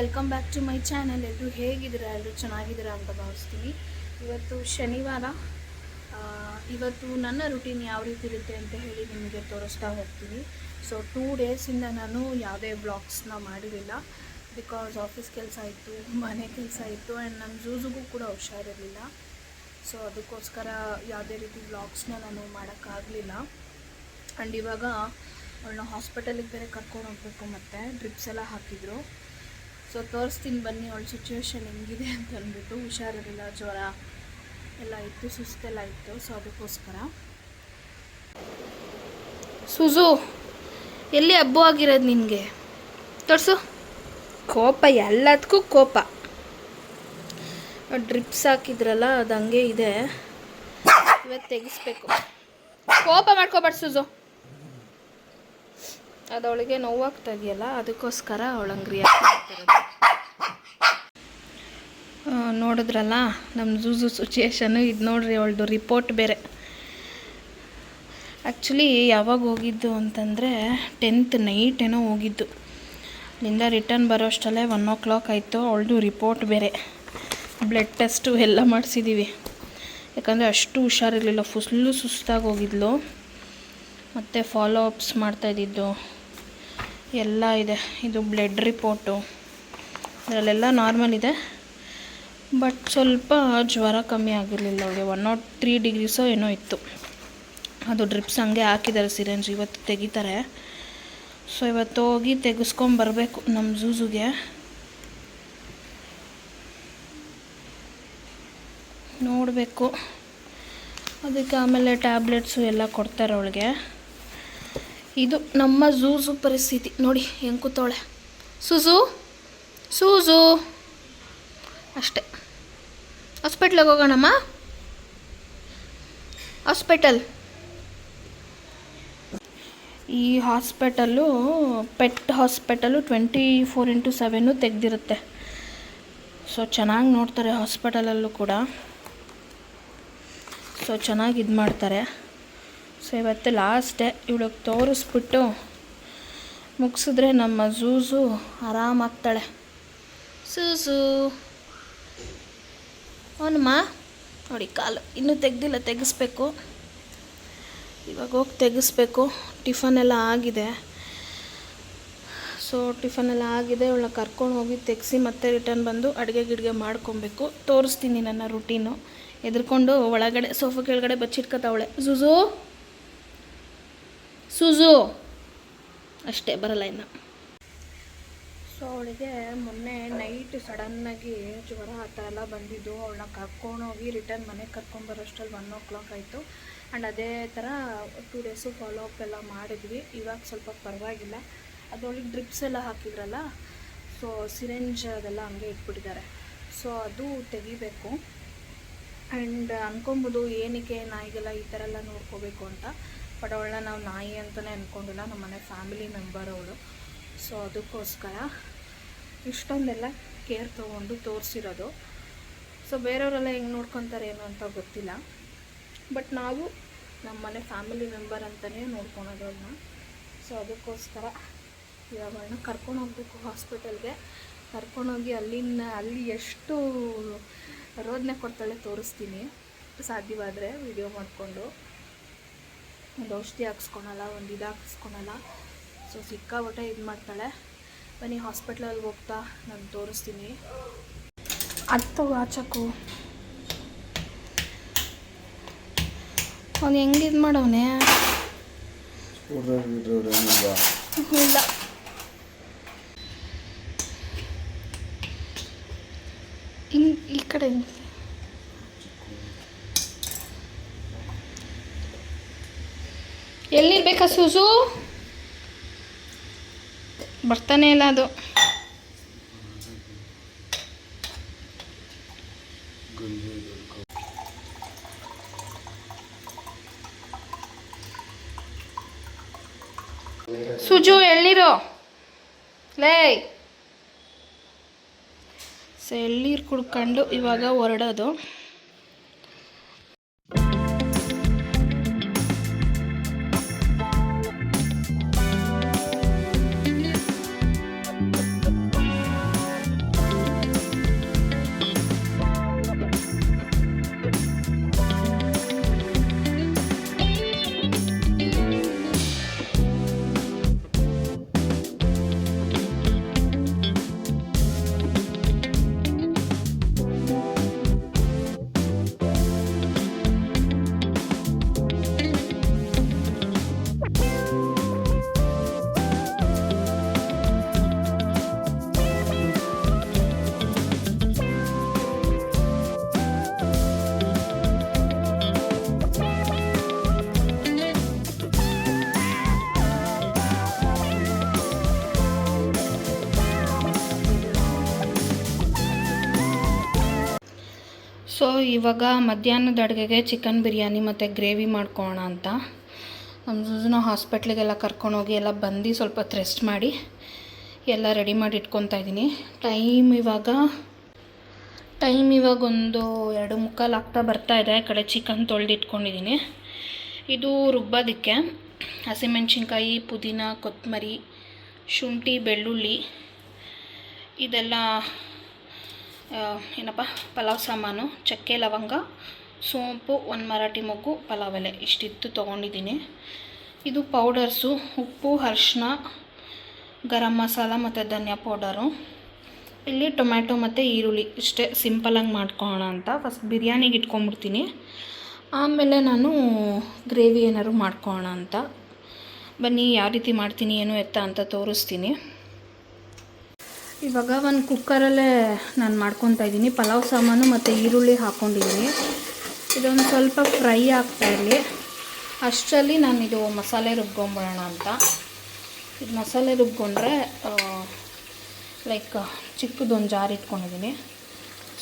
Welcome back to my channel. ಎಲ್ಲರೂ ಹೇಗಿದ್ದೀರಾ? ಎಲ್ಲರೂ ಚೆನ್ನಾಗಿದ್ದೀರಾ ಅಂತ ಭಾವಿಸ್ತೀನಿ. ಇವತ್ತು ಶನಿವಾರ. ಇವತ್ತು ನನ್ನ ರುಟೀನ್ ಯಾವ ರೀತಿ ಇರುತ್ತೆ ಅಂತ ಹೇಳಿ ನಿಮಗೆ ತೋರಿಸ್ತಾ ಹೋಗ್ತೀನಿ. ಸೊ ಟೂ ಡೇಸಿಂದ ನಾನು ಯಾವುದೇ ಬ್ಲಾಗ್ಸ್ನ ಮಾಡಿರಲಿಲ್ಲ. ಬಿಕಾಸ್ ಆಫೀಸ್ ಕೆಲಸ ಇತ್ತು, ಮನೆ ಕೆಲಸ ಇತ್ತು ಆ್ಯಂಡ್ ನನ್ನ ಜೂಜುಗೂ ಕೂಡ ಹುಷಾರಿರಲಿಲ್ಲ. ಸೊ ಅದಕ್ಕೋಸ್ಕರ ಯಾವುದೇ ರೀತಿ ಬ್ಲಾಗ್ಸ್ನ ನಾನು ಮಾಡೋಕ್ಕಾಗಲಿಲ್ಲ. ಆ್ಯಂಡ್ ಇವಾಗ ಅವಳನ್ನ ಹಾಸ್ಪಿಟಲಿಗೆ ಬೇರೆ ಕರ್ಕೊಂಡು ಹೋಗ್ಬೇಕು ಮತ್ತು. ಡ್ರಿಪ್ಸ್ ಎಲ್ಲ ಹಾಕಿದ್ರು. ಸೊ ತೋರಿಸ್ತೀನಿ ಬನ್ನಿ ಅವಳ ಸಿಚುವೇಶನ್ ಹೆಂಗಿದೆ ಅಂತ ಅಂದ್ಬಿಟ್ಟು. ಹುಷಾರಿರಲಿಲ್ಲ ಜ್ವರ ಎಲ್ಲ ಇತ್ತು ಸುಸ್ತೆಲ್ಲ ಇತ್ತು. ಸೊ ಅದಕ್ಕೋಸ್ಕರ. ಸುಜು ಎಲ್ಲಿ ಹಬ್ಬ ಆಗಿರೋದು ನಿನಗೆ? ತೋರಿಸು. ಕೋಪ ಎಲ್ಲದಕ್ಕೂ ಕೋಪ. ಡ್ರಿಪ್ಸ್ ಹಾಕಿದ್ರಲ್ಲ ಅದು ಹಂಗೆ ಇದೆ. ಇವತ್ತು ತೆಗಿಸ್ಬೇಕು. ಕೋಪ ಮಾಡ್ಕೋಬಾರ್ದು ಸುಜು. ಅದು ಅವಳಿಗೆ ನೋವಾಗ್ತಾ ಇದೆಯಲ್ಲ, ಅದಕ್ಕೋಸ್ಕರ ಅವಳಂಗೆ ರಿಯಾಕ್ಟ್ ಮಾಡ್ತಿರೋದು ನೋಡಿದ್ರಲ್ಲ ನಮ್ಮ ಜೂಜು ಸಿಚುಯೇಷನ್ನು ಇದು ನೋಡ್ರಿ, ಅವಳದು ರಿಪೋರ್ಟ್ ಬೇರೆ. ಆ್ಯಕ್ಚುಲಿ ಯಾವಾಗ ಹೋಗಿದ್ದು ಅಂತಂದರೆ ಟೆಂತ್ ನೈಟ್ ಏನೋ ಹೋಗಿದ್ದು. ಅಲ್ಲಿಂದ ರಿಟರ್ನ್ ಬರೋ ಅಷ್ಟಲ್ಲೇ ಒನ್ ಓ ಕ್ಲಾಕ್ ಆಯಿತು, ಅವಳದು ರಿಪೋರ್ಟ್ ಬೇರೆ. ಬ್ಲಡ್ ಟೆಸ್ಟು ಎಲ್ಲ ಮಾಡಿಸಿದ್ದೀವಿ ಯಾಕಂದರೆ ಅಷ್ಟು ಹುಷಾರಿರಲಿಲ್ಲ ಫುಲ್ಲು ಸುಸ್ತಾಗಿ ಹೋಗಿದ್ಲು. ಮತ್ತು ಫಾಲೋ ಅಪ್ಸ್ ಮಾಡ್ತಾಯಿದ್ದಿದ್ದು ಎಲ್ಲ ಇದೆ. ಇದು ಬ್ಲಡ್ ರಿಪೋರ್ಟು ಅದರಲ್ಲೆಲ್ಲ ನಾರ್ಮಲ್ ಇದೆ. ಬಟ್ ಸ್ವಲ್ಪ ಜ್ವರ ಕಮ್ಮಿ ಆಗಿರಲಿಲ್ಲ ಅವಳಿಗೆ ಒನ್ ನಾಟ್ ತ್ರೀ ಡಿಗ್ರೀಸೋ ಏನೋ ಇತ್ತು. ಅದು ಡ್ರಿಪ್ಸ್ ಹಂಗೆ ಹಾಕಿದ್ದಾರೆ ಸಿರೆಂಜ್ ಇವತ್ತು ತೆಗಿತಾರೆ. ಸೊ ಇವತ್ತು ಹೋಗಿ ತೆಗೆಸ್ಕೊಂಬರ್ಬೇಕು ನಮ್ಮ ಝೂಝುಗೆ ನೋಡಬೇಕು. ಅದಕ್ಕೆ ಆಮೇಲೆ ಟ್ಯಾಬ್ಲೆಟ್ಸು ಎಲ್ಲ ಕೊಡ್ತಾರೆ ಅವಳಿಗೆ. ಇದು ನಮ್ಮ ಝೂಝು ಪರಿಸ್ಥಿತಿ. ನೋಡಿ, ಹೆಂಗೆ ಕೂತವಳೆ. ಸುಜು ಸೂಝು ಅಷ್ಟೆ. ಹಾಸ್ಪಿಟ್ಲಿಗೆ ಹೋಗೋಣಮ್ಮ. ಹಾಸ್ಪಿಟಲ್ ಈ hospital pet hospital twenty four into seven ತೆಗೆದಿರುತ್ತೆ. So ಚೆನ್ನಾಗಿ ನೋಡ್ತಾರೆ ಹಾಸ್ಪಿಟಲಲ್ಲೂ ಕೂಡ. ಸೊ ಚೆನ್ನಾಗಿ ಇದು ಮಾಡ್ತಾರೆ ಸೊ ಇವತ್ತು ಲಾಸ್ಟ್ ಡೇ ಇವಳಿಗೆ ತೋರಿಸ್ಬಿಟ್ಟು ಮುಗಿಸಿದ್ರೆ ನಮ್ಮ ಝೂಝು ಆರಾಮಾಗ್ತಾಳೆ. ಸೂಸು ಅವನಮ್ಮ? ನೋಡಿ, ಕಾಲು ಇನ್ನೂ ತೆಗ್ದಿಲ್ಲ, ತೆಗೆಸ್ಬೇಕು. ಇವಾಗ ಹೋಗಿ ತೆಗೆಸ್ಬೇಕು. ಟಿಫನ್ ಎಲ್ಲ ಆಗಿದೆ. ಸೊ ಟಿಫನ್ ಎಲ್ಲ ಆಗಿದೆ. ಇವಳನ್ನ ಕರ್ಕೊಂಡು ಹೋಗಿ ತೆಗೆಸಿ ಮತ್ತೆ ರಿಟರ್ನ್ ಬಂದು ಅಡುಗೆ ಗಿಡ್ಗೆ ಮಾಡ್ಕೊಬೇಕು. ತೋರಿಸ್ತೀನಿ ನನ್ನ ರುಟೀನು ಎದ್ರುಕೊಂಡು ಒಳಗಡೆ ಸೋಫಾ ಕೆಳಗಡೆ ಬಚ್ಚಿಟ್ಕೊತಾವಳೆ ಸುಜು ಸುಜು. ಅಷ್ಟೇ, ಬರಲ್ಲ ಇನ್ನು. ಸೊ ಅವಳಿಗೆ ಮೊನ್ನೆ ನೈಟ್ ಸಡನ್ನಾಗಿ ಜ್ವರ ಆ ಥರ ಎಲ್ಲ ಬಂದಿದ್ದು. ಅವಳನ್ನ ಕರ್ಕೊಂಡೋಗಿ ರಿಟರ್ನ್ ಮನೆಗೆ ಕರ್ಕೊಂಬರೋಷ್ಟರಲ್ಲಿ ಒನ್ ಓ ಕ್ಲಾಕ್ ಆಯಿತು. ಆ್ಯಂಡ್ ಅದೇ ಥರ ಟೂ ಡೇಸು ಫಾಲೋ ಅಪ್ ಎಲ್ಲ ಮಾಡಿದ್ವಿ. ಇವಾಗ ಸ್ವಲ್ಪ ಪರವಾಗಿಲ್ಲ. ಅದು ಅವಳಿಗೆ ಡ್ರಿಪ್ಸ್ ಎಲ್ಲ ಹಾಕಿದ್ರಲ್ಲ? ಸೊ ಸಿರೆಂಜ್ ಅದೆಲ್ಲ ಹಂಗೆ ಇಟ್ಬಿಟ್ಟಿದ್ದಾರೆ. ಸೊ ಅದು ತೆಗಿಬೇಕು. ಆ್ಯಂಡ್ ಅನ್ಕೊಬೋದು ಏನಕ್ಕೆ ನಾಯಿಗೆಲ್ಲ ಈ ಥರ ಎಲ್ಲ ನೋಡ್ಕೋಬೇಕು ಅಂತ. ಬಟ್ ಅವಳನ್ನ ನಾವು ನಾಯಿ ಅಂತಲೇ ಅಂದ್ಕೊಂಡಿಲ್ಲ ನಮ್ಮ ಮನೆ ಫ್ಯಾಮಿಲಿ ಮೆಂಬರ್ ಅವಳು ಸೊ ಅದಕ್ಕೋಸ್ಕರ ಇಷ್ಟೊಂದೆಲ್ಲ ಕೇರ್ ತೊಗೊಂಡು ತೋರಿಸಿರೋದು. ಸೊ ಬೇರೆಯವರೆಲ್ಲ ಹೆಂಗೆ ನೋಡ್ಕೊತಾರೆ ಏನು ಅಂತ ಗೊತ್ತಿಲ್ಲ. ಬಟ್ ನಾವು ನಮ್ಮ ಮನೆ ಫ್ಯಾಮಿಲಿ ಮೆಂಬರ್ ಅಂತಲೇ ನೋಡ್ಕೊಳೋದು ಅವ್ರನ್ನ ಸೊ ಅದಕ್ಕೋಸ್ಕರ ಇವಾಗ ಅವಳನ್ನ ಕರ್ಕೊಂಡು ಹೋಗ್ಬೇಕು ಹಾಸ್ಪಿಟಲ್ಗೆ ಕರ್ಕೊಂಡೋಗಿ ಅಲ್ಲಿನ, ಅಲ್ಲಿ ಎಷ್ಟು ರೋದನೆ ಕೊಡ್ತಾಳೆ ತೋರಿಸ್ತೀನಿ. ಸಾಧ್ಯವಾದರೆ ವಿಡಿಯೋ ಮಾಡಿಕೊಂಡು. ಒಂದು ಔಷಧಿ ಹಾಕ್ಸ್ಕೊಳಲ್ಲ, ಒಂದು ಇದು ಹಾಕ್ಸ್ಕೊಳಲ್ಲ. ಸೊ ಸಿಕ್ಕಾಬಟ್ಟೆ ಇದು ಮಾಡ್ತಾಳೆ. ಬನ್ನಿ ಹಾಸ್ಪಿಟ್ಲಲ್ಲಿ ಹೋಗ್ತಾ ನಾನು ತೋರಿಸ್ತೀನಿ. ಅತ್ತು ಆಚಕು ಅವ್ನು ಹೆಂಗೆ ಇದು ಮಾಡವನೇ? ಇಲ್ಲ. ಹಿಂಗೆ, ಈ ಕಡೆ ಎಲ್ಲಿರ್ಬೇಕಾ ಸೂಸು ಬರ್ತಾನೆ ಇಲ್ಲ ಅದು. ಸುಜು ಎಳ್ನೀರು ಲೇ! ಸೊ ಎಳ್ನೀರು ಕುಡ್ಕೊಂಡು ಇವಾಗ ಹೊರಡೋದು. ಸೊ, ಇವಾಗ ಮಧ್ಯಾಹ್ನದ ಅಡುಗೆಗೆ ಚಿಕನ್ ಬಿರಿಯಾನಿ ಮತ್ತು ಗ್ರೇವಿ ಮಾಡ್ಕೋಣ ಅಂತ. ನಮ್ಮ ಜೂಜನ ಹಾಸ್ಪಿಟ್ಲಿಗೆಲ್ಲ ಕರ್ಕೊಂಡೋಗಿ ಎಲ್ಲ ಬಂದು ಸ್ವಲ್ಪ ಹೊತ್ತು ರೆಸ್ಟ್ ಮಾಡಿ ಎಲ್ಲ ರೆಡಿ ಮಾಡಿ ಇಟ್ಕೊತಾ ಇದ್ದೀನಿ. ಟೈಮ್ ಇವಾಗ ಟೈಮ್ ಇವಾಗ ಒಂದು ಎರಡು ಮುಕ್ಕಾಲು ಆಗ್ತಾ ಬರ್ತಾ ಇದೆ. ಆ ಕಡೆ ಚಿಕನ್ ತೊಳೆದು ಇಟ್ಕೊಂಡಿದ್ದೀನಿ. ಇದು ರುಬ್ಬೋದಕ್ಕೆ. ಹಸಿಮೆಣ್ಸಿನ್ಕಾಯಿ, ಪುದೀನ, ಕೊತ್ತಂಬರಿ, ಶುಂಠಿ, ಬೆಳ್ಳುಳ್ಳಿ, ಇದೆಲ್ಲ ಏನಪ್ಪ, ಪಲಾವ್ ಸಾಮಾನು, ಚಕ್ಕೆ ಲವಂಗ, ಸೋಂಪು, ಒಂದು ಮರಾಠಿ ಮೊಗ್ಗು, ಪಲಾವ್ ಎಲೆ. ಇಷ್ಟಿತ್ತು ತೊಗೊಂಡಿದ್ದೀನಿ. ಇದು ಪೌಡರ್ಸು, ಉಪ್ಪು ಅರ್ಶಿನ ಗರಂ ಮಸಾಲ ಮತ್ತು ಧನಿಯಾ ಪೌಡರು. ಇಲ್ಲಿ ಟೊಮ್ಯಾಟೊ ಮತ್ತು ಈರುಳ್ಳಿ. ಇಷ್ಟೇ ಸಿಂಪಲಾಗಿ ಮಾಡ್ಕೊಳ್ಳೋಣ ಅಂತ. ಫಸ್ಟ್ ಬಿರಿಯಾನಿಗೆ ಇಟ್ಕೊಂಡ್ಬಿಡ್ತೀನಿ. ಆಮೇಲೆ ನಾನು ಗ್ರೇವಿ ಏನಾದ್ರು ಮಾಡ್ಕೊಳ್ಳೋಣ ಅಂತ. ಬನ್ನಿ, ಯಾವ ರೀತಿ ಮಾಡ್ತೀನಿ, ಏನು ಎತ್ತ ಅಂತ ತೋರಿಸ್ತೀನಿ. ಇವಾಗ ಒಂದು ಕುಕ್ಕರಲ್ಲೇ ನಾನು ಮಾಡ್ಕೊತಾ ಇದ್ದೀನಿ ಪಲಾವ್ ಸಾಮಾನು ಮತ್ತು ಈರುಳ್ಳಿ ಹಾಕ್ಕೊಂಡಿದ್ದೀನಿ ಇದೊಂದು ಸ್ವಲ್ಪ ಫ್ರೈ ಆಗ್ತಾ ಇರಲಿ. ಅಷ್ಟರಲ್ಲಿ ನಾನು ಇದು ಮಸಾಲೆ ರುಬ್ಕೊಂಬಿಡೋಣ ಅಂತ. ಇದು ಮಸಾಲೆ ರುಬ್ಕೊಂಡ್ರೆ ಲೈಕ್ ಚಿಕ್ಕದೊಂದು ಜಾರ್ ಇಟ್ಕೊಂಡಿದ್ದೀನಿ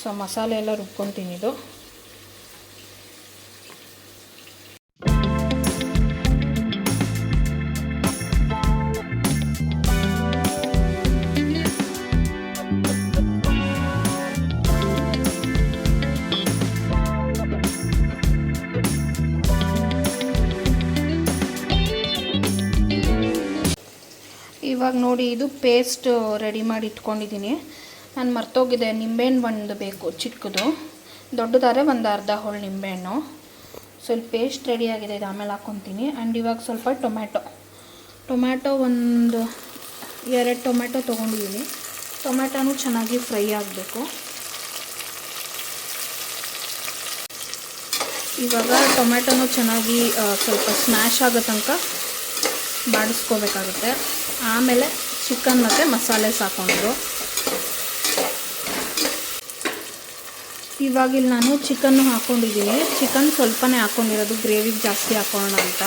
ಸೊ ಮಸಾಲೆ ಎಲ್ಲ ರುಬ್ಕೊತೀನಿ ಇದು. ಇವಾಗ ನೋಡಿ ಇದು ಪೇಸ್ಟ್ ರೆಡಿ ಮಾಡಿ ಇಟ್ಕೊಂಡಿದ್ದೀನಿ. ನಾನು ಮರ್ತೋಗಿದೆ, ನಿಂಬೆಹಣ್ಣು ಒಂದು ಬೇಕು, ಚಿಕ್ಕದು. ದೊಡ್ಡದಾದ್ರೆ ಒಂದು ಅರ್ಧ ಹೋಳು ನಿಂಬೆಹಣ್ಣು. ಸ್ವಲ್ಪ ಪೇಸ್ಟ್ ರೆಡಿಯಾಗಿದೆ ಇದು ಆಮೇಲೆ ಹಾಕ್ಕೊತೀನಿ ಆ್ಯಂಡ್ ಇವಾಗ ಸ್ವಲ್ಪ ಟೊಮ್ಯಾಟೊ. ಟೊಮ್ಯಾಟೊ ಒಂದು ಎರಡು ಟೊಮ್ಯಾಟೊ ತೊಗೊಂಡಿದ್ದೀನಿ. ಟೊಮ್ಯಾಟೊನೂ ಚೆನ್ನಾಗಿ ಫ್ರೈ ಆಗಬೇಕು. ಇವಾಗ ಟೊಮ್ಯಾಟೊನೂ ಚೆನ್ನಾಗಿ ಸ್ವಲ್ಪ ಸ್ಮ್ಯಾಶ್ ಆಗೋ ತನಕ ಬಾಡಿಸ್ಕೋಬೇಕಾಗುತ್ತೆ. ಆಮೇಲೆ ಚಿಕನ್ ಮತ್ತು ಮಸಾಲೆ ಸಾಕೊಂಡು ಇವಾಗ ಇಲ್ಲಿ ನಾನು ಚಿಕನ್ನು ಹಾಕ್ಕೊಂಡಿದ್ದೀನಿ ಚಿಕನ್ ಸ್ವಲ್ಪನೇ ಹಾಕ್ಕೊಂಡಿರೋದು ಗ್ರೇವಿಗೆ ಜಾಸ್ತಿ ಹಾಕೋಣ ಅಂತ.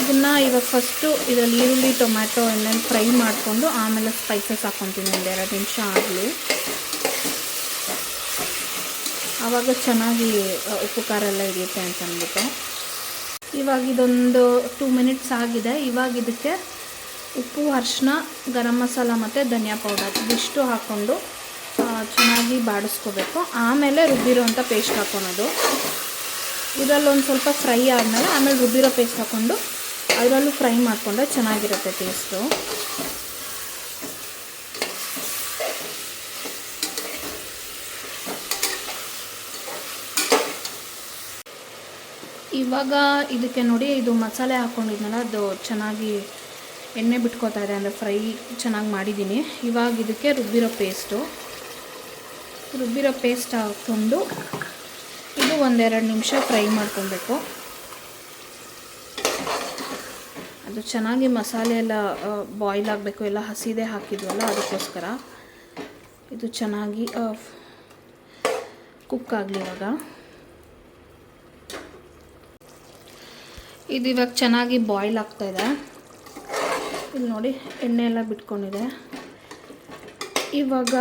ಇದನ್ನು ಇವಾಗ ಫಸ್ಟು ಇದರಲ್ಲಿ ಈರುಳ್ಳಿ, ಟೊಮ್ಯಾಟೊ ಎಣ್ಣೆಲಿ ಫ್ರೈ ಮಾಡಿಕೊಂಡು ಆಮೇಲೆ ಸ್ಪೈಸಸ್ ಹಾಕ್ಕೊತೀನಿ ಒಂದು ಎರಡು ನಿಮಿಷ ಆಗಲಿ. ಆವಾಗ ಚೆನ್ನಾಗಿ ಉಪ್ಪು ಖಾರ ಎಲ್ಲ ಹಿಡಿಯುತ್ತೆ ಅಂತ ಅಂದ್ಬಿಟ್ಟು. ಇವಾಗ ಇದೊಂದು ಟೂ ಮಿನಿಟ್ಸ್ ಆಗಿದೆ. ಇವಾಗ ಇದಕ್ಕೆ ಉಪ್ಪು ಅರಿಶಿನ ಗರಂ ಮಸಾಲ ಮತ್ತು ಧನಿಯಾ ಪೌಡರ್ ಇದಿಷ್ಟು ಹಾಕ್ಕೊಂಡು ಚೆನ್ನಾಗಿ ಬಾಡಿಸ್ಕೋಬೇಕು. ಆಮೇಲೆ ರುಬ್ಬಿರೋಂಥ ಪೇಸ್ಟ್ ಹಾಕ್ಕೊಳೋದು ಇದರಲ್ಲೊಂದು ಸ್ವಲ್ಪ ಫ್ರೈ ಆದಮೇಲೆ ಆಮೇಲೆ ರುಬ್ಬಿರೋ ಪೇಸ್ಟ್ ಹಾಕ್ಕೊಂಡು ಅದರಲ್ಲೂ ಫ್ರೈ ಮಾಡಿಕೊಂಡ್ರೆ ಚೆನ್ನಾಗಿರುತ್ತೆ ಟೇಸ್ಟು ಇವಾಗ ಇದಕ್ಕೆ ನೋಡಿ ಇದು ಮಸಾಲೆ ಹಾಕ್ಕೊಂಡಿದ್ನಲ್ಲ ಅದು ಚೆನ್ನಾಗಿ ಎಣ್ಣೆ ಬಿಟ್ಕೋತಾ ಇದೆ, ಅಂದರೆ ಫ್ರೈ ಚೆನ್ನಾಗಿ ಮಾಡಿದ್ದೀನಿ. ಇವಾಗ ಇದಕ್ಕೆ ರುಬ್ಬಿರೋ ಪೇಸ್ಟು. ರುಬ್ಬಿರೋ ಪೇಸ್ಟ್ ಹಾಕ್ಕೊಂಡು ಇದು ಒಂದೆರಡು ನಿಮಿಷ ಫ್ರೈ ಮಾಡ್ಕೊಬೇಕು. ಅದು ಚೆನ್ನಾಗಿ ಮಸಾಲೆ ಎಲ್ಲ ಬಾಯ್ಲ್ ಆಗಬೇಕು, ಎಲ್ಲ ಹಸಿದೇ ಹಾಕಿದ್ವಲ್ಲ, ಅದಕ್ಕೋಸ್ಕರ. ಇದು ಚೆನ್ನಾಗಿ ಕುಕ್ ಆಗಲಿ ಇವಾಗ. ಇದು ಇವಾಗ ಚೆನ್ನಾಗಿ ಬಾಯ್ಲ್ ಆಗ್ತಾ ಇದೆ. ಇಲ್ಲಿ ನೋಡಿ, ಎಣ್ಣೆ ಎಲ್ಲ ಬಿಟ್ಕೊಂಡಿದೆ. ಇವಾಗ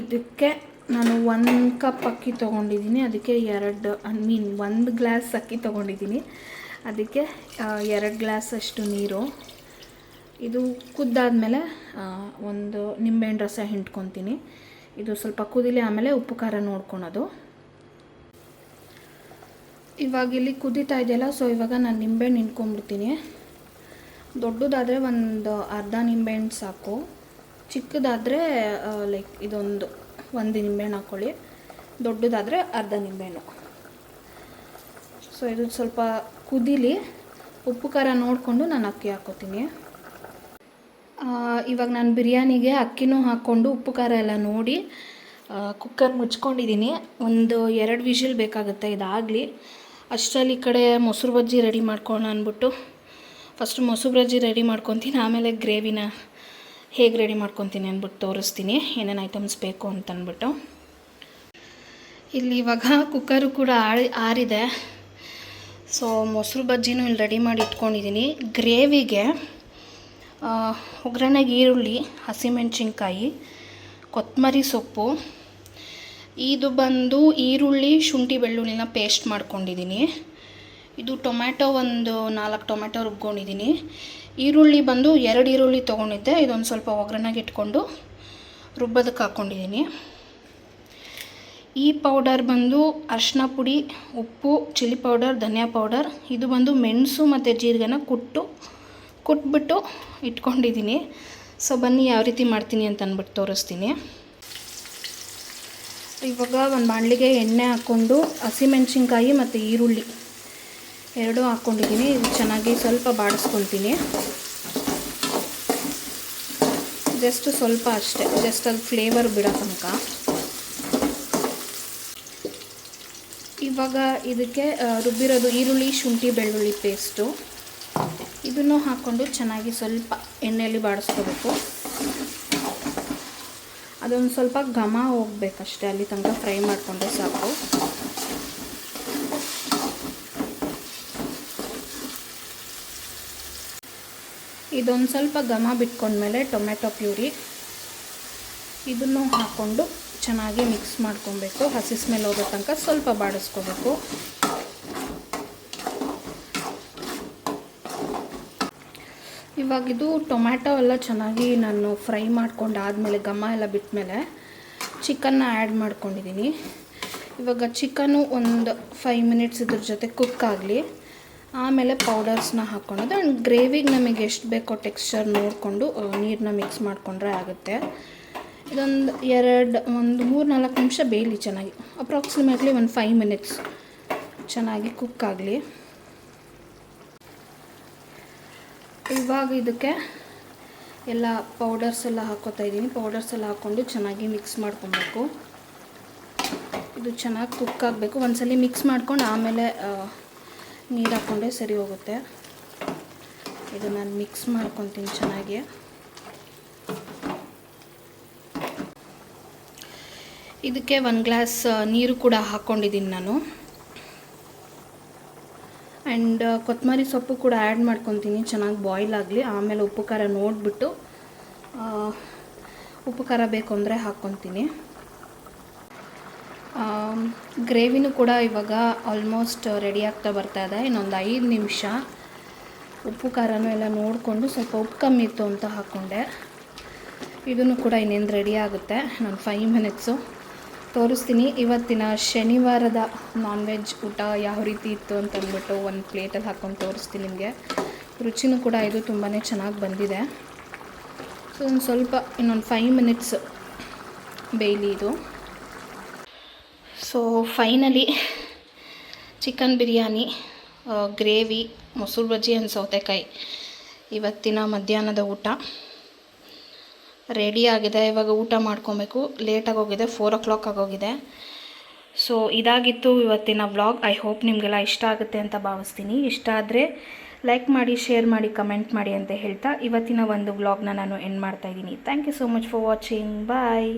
ಇದಕ್ಕೆ ನಾನು ಒಂದು ಕಪ್ ಅಕ್ಕಿ ತೊಗೊಂಡಿದ್ದೀನಿ. ಅದಕ್ಕೆ ಎರಡು ಐ ಮೀನ್ ಒಂದು ಗ್ಲಾಸ್ ಅಕ್ಕಿ ತೊಗೊಂಡಿದ್ದೀನಿ. ಅದಕ್ಕೆ ಎರಡು ಗ್ಲಾಸ್ ಅಷ್ಟು ನೀರು. ಇದು ಕುದ್ದಾದ್ಮೇಲೆ ಒಂದು ನಿಂಬೆಹಣ್ಣು ರಸ ಹಿಂಡ್ಕೊತೀನಿ ಇದು ಸ್ವಲ್ಪ ಕುದಿಲಿ ಆಮೇಲೆ ಉಪ್ಪು ಖಾರ ನೋಡ್ಕೊಳೋದು. ಇವಾಗ ಇಲ್ಲಿ ಕುದೀತಾ ಇದೆಯಲ್ಲ ಸೊ ಇವಾಗ ನಾನು ನಿಂಬೆಹಣ್ಣು ನಿಂತ್ಕೊಂಡ್ಬಿಡ್ತೀನಿ. ದೊಡ್ಡದಾದರೆ ಒಂದು ಅರ್ಧ ನಿಂಬೆಹಣ್ಣು ಸಾಕು. ಚಿಕ್ಕದಾದರೆ ಲೈಕ್ ಇದೊಂದು ಒಂದು ನಿಂಬೆಹಣ್ಣು ಹಾಕ್ಕೊಳ್ಳಿ ದೊಡ್ಡದಾದರೆ ಅರ್ಧ ನಿಂಬೆಹಣ್ಣು ಸೊ ಇದು ಸ್ವಲ್ಪ ಕುದೀಲಿ, ಉಪ್ಪು ಖಾರ ನೋಡಿಕೊಂಡು ನಾನು ಅಕ್ಕಿ ಹಾಕ್ಕೋತೀನಿ ಇವಾಗ ನಾನು ಬಿರಿಯಾನಿಗೆ ಅಕ್ಕಿನೂ ಹಾಕ್ಕೊಂಡು ಉಪ್ಪು ಖಾರ ಎಲ್ಲ ನೋಡಿ ಕುಕ್ಕರ್ ಮುಚ್ಕೊಂಡಿದ್ದೀನಿ. ಒಂದು ಎರಡು ವಿಷಿಲ್ ಬೇಕಾಗುತ್ತೆ, ಇದಾಗಲಿ. ಅಷ್ಟರಲ್ಲಿ ಈ ಕಡೆ ಮೊಸರು ಬಜ್ಜಿ ರೆಡಿ ಮಾಡ್ಕೊಳ್ಳೋಣ ಅಂದ್ಬಿಟ್ಟು. ಫಸ್ಟ್ ಮೊಸರು ಬಜ್ಜಿ ರೆಡಿ ಮಾಡ್ಕೊತೀನಿ, ಆಮೇಲೆ ಗ್ರೇವಿನ ಹೇಗೆ ರೆಡಿ ಮಾಡ್ಕೊತೀನಿ ಅಂದ್ಬಿಟ್ಟು ತೋರಿಸ್ತೀನಿ, ಏನೇನು ಐಟಮ್ಸ್ ಬೇಕು ಅಂತ ಅಂದ್ಬಿಟ್ಟು. ಇಲ್ಲಿ ಇವಾಗ ಕುಕ್ಕರು ಕೂಡ ಆರಿ, ಆರಿದೆ. ಸೊ, ಮೊಸರು ಬಜ್ಜಿನೂ ಇಲ್ಲಿ ರೆಡಿ ಮಾಡಿ ಇಟ್ಕೊಂಡಿದ್ದೀನಿ. ಗ್ರೇವಿಗೆ ಒಗ್ಗರಣೆಗೆ ಈರುಳ್ಳಿ, ಹಸಿಮೆಣಸಿನ್ಕಾಯಿ ಕೊತ್ತಂಬರಿ ಸೊಪ್ಪು ಇದು ಬಂದು ಈರುಳ್ಳಿ, ಶುಂಠಿ, ಬೆಳ್ಳುಳ್ಳಿನ ಪೇಸ್ಟ್ ಮಾಡ್ಕೊಂಡಿದ್ದೀನಿ. ಇದು ಟೊಮ್ಯಾಟೊ ಒಂದು ನಾಲ್ಕು ಟೊಮ್ಯಾಟೊ ರುಬ್ಕೊಂಡಿದ್ದೀನಿ. ಈರುಳ್ಳಿ ಬಂದು ಎರಡು ಈರುಳ್ಳಿ ತೊಗೊಂಡಿದ್ದೆ. ಇದೊಂದು ಸ್ವಲ್ಪ ಒಗ್ಗರಣೆಗೆ ಇಟ್ಕೊಂಡು ರುಬ್ಬೋದಕ್ಕೆ ಹಾಕ್ಕೊಂಡಿದ್ದೀನಿ. ಈ ಪೌಡರ್ ಬಂದು ಅರಿಶಿನ ಪುಡಿ, ಉಪ್ಪು, ಚಿಲ್ಲಿ ಪೌಡರ್ ಧನಿಯಾ ಪೌಡರ್ ಇದು ಬಂದು ಮೆಣಸು ಮತ್ತು ಜೀರಿಗೆನ ಕುಟ್ಟು, ಕುಟ್ಬಿಟ್ಟು ಇಟ್ಕೊಂಡಿದ್ದೀನಿ. ಸೊ ಬನ್ನಿ, ಯಾವ ರೀತಿ ಮಾಡ್ತೀನಿ ಅಂತ ಅಂದ್ಬಿಟ್ಟು ತೋರಿಸ್ತೀನಿ. ಇವಾಗ ಒಂದು ಬಾಣಲಿಗೆ ಎಣ್ಣೆ ಹಾಕ್ಕೊಂಡು ಹಸಿಮೆಣ್ಸಿನ್ಕಾಯಿ ಮತ್ತು ಈರುಳ್ಳಿ ಎರಡೂ ಹಾಕ್ಕೊಂಡಿದ್ದೀನಿ. ಇದು ಚೆನ್ನಾಗಿ ಸ್ವಲ್ಪ ಬಾಡಿಸ್ಕೊಳ್ತೀನಿ. ಜಸ್ಟ್ ಸ್ವಲ್ಪ ಅಷ್ಟೇ. ಜಸ್ಟ್ ಅದು ಫ್ಲೇವರ್ ಬಿಡೋ ತನಕ. ಇವಾಗ ಇದಕ್ಕೆ ರುಬ್ಬಿರೋದು ಈರುಳ್ಳಿ, ಶುಂಠಿ, ಬೆಳ್ಳುಳ್ಳಿ ಪೇಸ್ಟು ಇದನ್ನು ಹಾಕ್ಕೊಂಡು ಚೆನ್ನಾಗಿ ಸ್ವಲ್ಪ ಎಣ್ಣೆಯಲ್ಲಿ ಬಾಡಿಸ್ಕೋಬೇಕು. ಅದೊಂದು ಸ್ವಲ್ಪ ಘಮ ಹೋಗ್ಬೇಕಷ್ಟೇ, ಅಲ್ಲಿ ತನಕ ಫ್ರೈ ಮಾಡಿಕೊಂಡ್ರೆ ಸಾಕು. ಇದೊಂದು ಸ್ವಲ್ಪ ಘಮ ಬಿಟ್ಕೊಂಡ್ಮೇಲೆ ಟೊಮೆಟೊ ಪ್ಯೂರಿ. ಇದನ್ನು ಹಾಕ್ಕೊಂಡು ಚೆನ್ನಾಗಿ ಮಿಕ್ಸ್ ಮಾಡ್ಕೊಬೇಕು. ಹಸಿ ಸ್ಮೆಲ್ ಹೋಗೋ ತನಕ ಸ್ವಲ್ಪ ಬಾಡಿಸ್ಕೋಬೇಕು. ಇವಾಗ ಇದು ಟೊಮ್ಯಾಟೊ ಎಲ್ಲ ಚೆನ್ನಾಗಿ ನಾನು ಫ್ರೈ ಮಾಡ್ಕೊಂಡು ಆದಮೇಲೆ ಘಮ ಎಲ್ಲ ಬಿಟ್ಮೇಲೆ ಚಿಕನ್ನ ಆ್ಯಡ್ ಮಾಡ್ಕೊಂಡಿದ್ದೀನಿ. ಇವಾಗ ಚಿಕನು ಒಂದು ಫೈವ್ ಮಿನಿಟ್ಸ್ ಇದ್ರ ಜೊತೆ ಕುಕ್ ಆಗಲಿ. ಆಮೇಲೆ ಪೌಡರ್ಸ್ನ ಹಾಕ್ಕೊಳೋದು ಆ್ಯಂಡ್ ಗ್ರೇವಿಗೆ ನಮಗೆ ಎಷ್ಟು ಬೇಕೋ ಟೆಕ್ಸ್ಚರ್ ನೋಡಿಕೊಂಡು ನೀರನ್ನ ಮಿಕ್ಸ್ ಮಾಡಿಕೊಂಡ್ರೆ ಆಗುತ್ತೆ. ಇದೊಂದು ಎರಡು, ಒಂದು ಮೂರು ನಾಲ್ಕು ನಿಮಿಷ ಬೇಯಲಿ ಚೆನ್ನಾಗಿ. ಅಪ್ರಾಕ್ಸಿಮೇಟ್ಲಿ ಒಂದು ಫೈವ್ ಮಿನಿಟ್ಸ್ ಚೆನ್ನಾಗಿ ಕುಕ್ ಆಗಲಿ. ಇವಾಗ ಇದಕ್ಕೆ ಎಲ್ಲ ಪೌಡರ್ಸ್ ಎಲ್ಲ ಹಾಕೋತಾ ಇದ್ದೀನಿ. ಪೌಡರ್ಸ್ ಎಲ್ಲ ಹಾಕ್ಕೊಂಡು ಚೆನ್ನಾಗಿ ಮಿಕ್ಸ್ ಮಾಡ್ಕೊಬೇಕು. ಇದು ಚೆನ್ನಾಗಿ ಕುಕ್ ಆಗಬೇಕು. ಒಂದ್ಸಲಿ ಮಿಕ್ಸ್ ಮಾಡ್ಕೊಂಡು ಆಮೇಲೆ ನೀರು ಹಾಕ್ಕೊಂಡೆ ಸರಿ ಹೋಗುತ್ತೆ. ಇದು ನಾನು ಮಿಕ್ಸ್ ಮಾಡ್ಕೊತೀನಿ ಚೆನ್ನಾಗಿ. ಇದಕ್ಕೆ ಒಂದು ಗ್ಲಾಸ್ ನೀರು ಕೂಡ ಹಾಕ್ಕೊಂಡಿದ್ದೀನಿ ನಾನು. ಆ್ಯಂಡ್ ಕೊತ್ತಂಬರಿ ಸೊಪ್ಪು ಕೂಡ ಆ್ಯಡ್ ಮಾಡ್ಕೊತೀನಿ. ಚೆನ್ನಾಗಿ ಬಾಯ್ಲ್ ಆಗಲಿ. ಆಮೇಲೆ ಉಪ್ಪು ಖಾರ ನೋಡಿಬಿಟ್ಟು ಉಪ್ಪು ಖಾರ ಬೇಕು ಅಂದರೆ ಹಾಕ್ಕೊತೀನಿ. ಗ್ರೇವಿನೂ ಕೂಡ ಇವಾಗ ಆಲ್ಮೋಸ್ಟ್ ರೆಡಿ ಆಗ್ತಾ ಬರ್ತಾ ಇದೆ. ಇನ್ನೊಂದು ಐದು ನಿಮಿಷ ಉಪ್ಪು ಖಾರನೂ ಎಲ್ಲ ನೋಡಿಕೊಂಡು ಸ್ವಲ್ಪ ಉಪ್ಪು ಕಮ್ಮಿ ಇತ್ತು ಅಂತ ಹಾಕ್ಕೊಂಡೆ ಇದನ್ನು ಕೂಡ ಇನ್ನೇನು ರೆಡಿ ಆಗುತ್ತೆ. ನಾನು ಫೈವ್ ಮಿನಿಟ್ಸು ತೋರಿಸ್ತೀನಿ. ಇವತ್ತಿನ ಶನಿವಾರದ ನಾನ್ ವೆಜ್ ಊಟ ಯಾವ ರೀತಿ ಇತ್ತು ಅಂತ ಅಂದ್ಬಿಟ್ಟು ಒಂದು ಪ್ಲೇಟಲ್ಲಿ ಹಾಕ್ಕೊಂಡು ತೋರಿಸ್ತೀನಿ ನಿಮಗೆ. ರುಚಿನೂ ಕೂಡ ಇದು ತುಂಬಾ ಚೆನ್ನಾಗಿ ಬಂದಿದೆ. ಸೊ ಒಂದು ಸ್ವಲ್ಪ, ಇನ್ನೊಂದು ಫೈವ್ ಮಿನಿಟ್ಸ್ ಬೇಯಲಿ ಇದು. So finally chicken biryani gravy ಮೊಸರು ಬಜ್ಜಿ ಆ್ಯಂಡ್ ಸೌತೆಕಾಯಿ ಇವತ್ತಿನ ಮಧ್ಯಾಹ್ನದ ಊಟ. ರೆಡಿ ಆಗಿದೆ. ಇವಾಗ ಊಟ ಮಾಡ್ಕೊಬೇಕು. ಲೇಟಾಗಿ ಹೋಗಿದೆ. ಫೋರ್ ಓ ಕ್ಲಾಕ್ ಆಗೋಗಿದೆ ಸೊ ಇದಾಗಿತ್ತು ಇವತ್ತಿನ ವ್ಲಾಗ್ ಐ ಹೋಪ್ ನಿಮಗೆಲ್ಲ ಇಷ್ಟ ಆಗುತ್ತೆ ಅಂತ ಭಾವಿಸ್ತೀನಿ. ಇಷ್ಟ ಆದರೆ ಲೈಕ್ ಮಾಡಿ ಶೇರ್ ಮಾಡಿ ಕಮೆಂಟ್ ಮಾಡಿ ಅಂತ ಹೇಳ್ತಾ ಇವತ್ತಿನ ಒಂದು ವ್ಲಾಗ್ನ ನಾನು ಎಂಡ್ ಮಾಡ್ತಾ ಇದ್ದೀನಿ. Thank you so much for watching bye